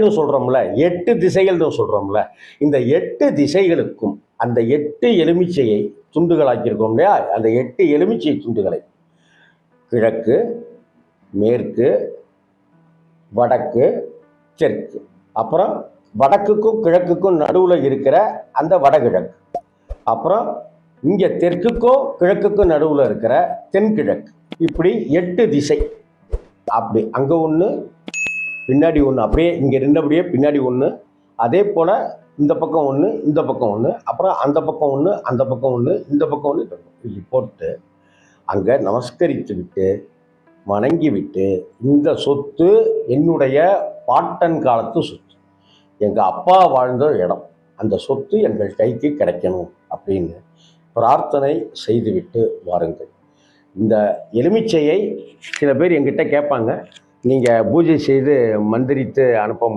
சொல்றோம்ல எட்டு திசைகள்னு சொல்றோம்ல. இந்த எட்டு திசைகளுக்கும் அந்த எட்டு எலுமிச்சையை துண்டுகளாக்கியிருக்கோம் இல்லையா? அந்த எட்டு எலுமிச்சை துண்டுகளை. கிழக்கு மேற்கு வடக்கு தெற்கு. அப்புறம் வடக்குக்கும் கிழக்குக்கும் நடுவில் இருக்கிற அந்த வடகிழக்கு. அப்புறம் இங்கே தெற்குக்கும் கிழக்குக்கும் நடுவில் இருக்கிற தென்கிழக்கு. இப்படி எட்டு திசை. அப்படி அங்கே ஒன்று பின்னாடி ஒன்று அப்படியே இங்கே இருந்தபடியே பின்னாடி ஒன்று அதே போல் இந்த பக்கம் ஒன்று இந்த பக்கம் ஒன்று அப்புறம் அந்த பக்கம் ஒன்று அந்த பக்கம் ஒன்று இந்த பக்கம் ஒன்று இப்படி போட்டு அங்கே நமஸ்கரித்து விட்டு வணங்கி விட்டு இந்த சொத்து என்னுடைய பாட்டன் காலத்து சொத்து. எங்கள் அப்பா வாழ்ந்த இடம். அந்த சொத்து எங்கள் கைக்கு கிடைக்கணும் அப்படின்னு பிரார்த்தனை செய்துவிட்டு வாருங்கள். இந்த எலுமிச்சையை சில பேர் எங்கிட்ட கேட்பாங்க. நீங்கள் பூஜை செய்து மந்திரித்து அனுப்ப முடியும்.